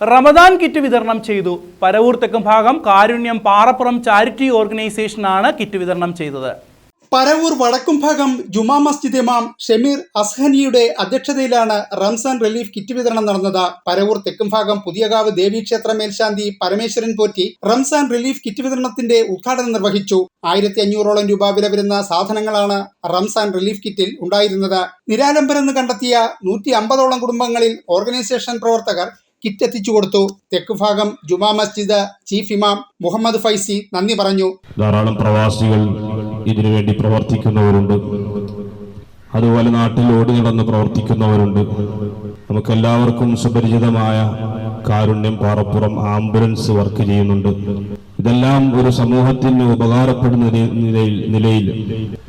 Ramadan kit വിതരണം ചെയ്തു. പരവൂർ തെക്കും ഭാഗം കാരുണ്യം പാറപ്പുറം ചാരിറ്റി ഓർഗനൈസേഷനാണ് കിറ്റ് വിതരണം ചെയ്തത്. പരവൂർ വടക്കും ഭാഗം ജുമാ മസ്ജിദ് ഇമാം ഷമീർ അസ്ഹനിയുടെ അധ്യക്ഷതയിലാണ് റംസാൻ റിലീഫ് കിറ്റ് വിതരണം നടന്നത്. പരവൂർ തെക്കും ഭാഗം പുതിയകാവ് ദേവീക്ഷേത്ര മേൽശാന്തി പരമേശ്വരൻ പോറ്റി റംസാൻ റിലീഫ് കിറ്റ് വിതരണത്തിന്റെ ഉദ്ഘാടനം നിർവഹിച്ചു. ആയിരത്തി അഞ്ഞൂറോളം രൂപ വില വരുന്ന സാധനങ്ങളാണ് റംസാൻ റിലീഫ് കിറ്റിൽ ഉണ്ടായിരുന്നത്. നിരാലംബരെന്ന് കണ്ടെത്തിയ നൂറ്റി അമ്പതോളം കുടുംബങ്ങളിൽ ഓർഗനൈസേഷൻ പ്രവർത്തകർ കിറ്റ് എത്തിച്ചു കൊടുത്തു. തെക്ക് ഭാഗം ജുമാ മസ്ജിദ് ചീഫ് ഇമാം മുഹമ്മദ് ഫൈസി നന്ദി പറഞ്ഞു. ധാരാളം പ്രവാസികൾ ഇതിനുവേണ്ടി പ്രവർത്തിക്കുന്നവരുണ്ട്. അതുപോലെ നാട്ടിൽ ഓടി നടന്ന് പ്രവർത്തിക്കുന്നവരുണ്ട്. നമുക്കെല്ലാവർക്കും സുപരിചിതമായ കാരുണ്യം പാറപ്പുറം ആംബുലൻസ് വർക്ക് ചെയ്യുന്നുണ്ട്. ഇതെല്ലാം ഒരു സമൂഹത്തിന് ഉപകാരപ്പെടുന്ന നിലയിൽ നിലയിൽ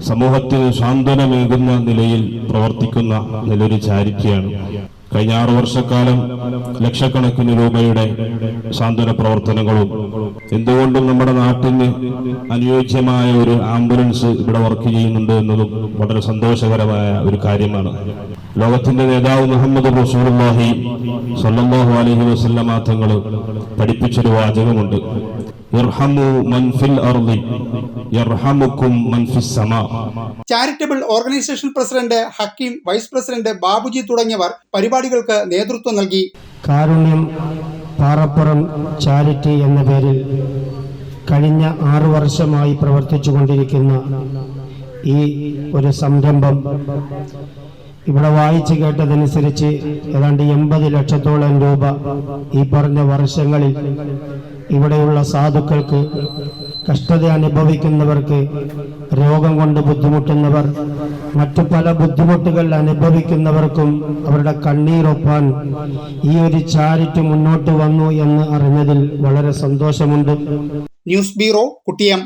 സമൂഹത്തിന് സാന്ത്വനമേകുന്ന നിലയിൽ പ്രവർത്തിക്കുന്ന നല്ലൊരു ചാരിറ്റിയാണ്. കഴിഞ്ഞ ആറു വർഷക്കാലം ലക്ഷക്കണക്കിന് രൂപയുടെ സാന്ത്വന പ്രവർത്തനങ്ങളും എന്തുകൊണ്ടും നമ്മുടെ നാട്ടിന് അനുയോജ്യമായ ഒരു ആംബുലൻസ് ഇവിടെ വർക്ക് ചെയ്യുന്നുണ്ട് എന്നതും വളരെ സന്തോഷകരമായ ഒരു കാര്യമാണ്. ലോകത്തിന്റെ നേതാവ് മുഹമ്മദ് റസൂലുള്ളാഹി സല്ലാഹു അലഹി വസല്ലമ തങ്ങൾ പഠിപ്പിച്ചൊരു വാചകമുണ്ട്. Irhamu charitable organisation president Hakeem vice president Babuji തുടങ്ങിയവർ പരിപാടികൾക്ക് നേതൃത്വം നൽകി. കാരുണ്യം പാറപ്പുറം ചാരിറ്റി എന്ന പേരിൽ കഴിഞ്ഞ ആറു വർഷമായി പ്രവർത്തിച്ചു കൊണ്ടിരിക്കുന്ന ഈ ഒരു സംരംഭം ഇവിടെ വായിച്ചു കേട്ടതനുസരിച്ച് ഏതാണ്ട് എൺപത് ലക്ഷത്തോളം രൂപ ഈ പറഞ്ഞ വർഷങ്ങളിൽ ഇവിടെയുള്ള സാധുക്കൾക്ക് കഷ്ടത അനുഭവിക്കുന്നവർക്ക് രോഗം കൊണ്ട് ബുദ്ധിമുട്ടുന്നവർ മറ്റു പല ബുദ്ധിമുട്ടുകൾ അനുഭവിക്കുന്നവർക്കും അവരുടെ കണ്ണീരൊപ്പാൻ ഈ ഒരു ചാരിറ്റി മുന്നോട്ട് വന്നു എന്ന് അറിഞ്ഞതിൽ വളരെ സന്തോഷമുണ്ട്. News bureau Kuttiyam.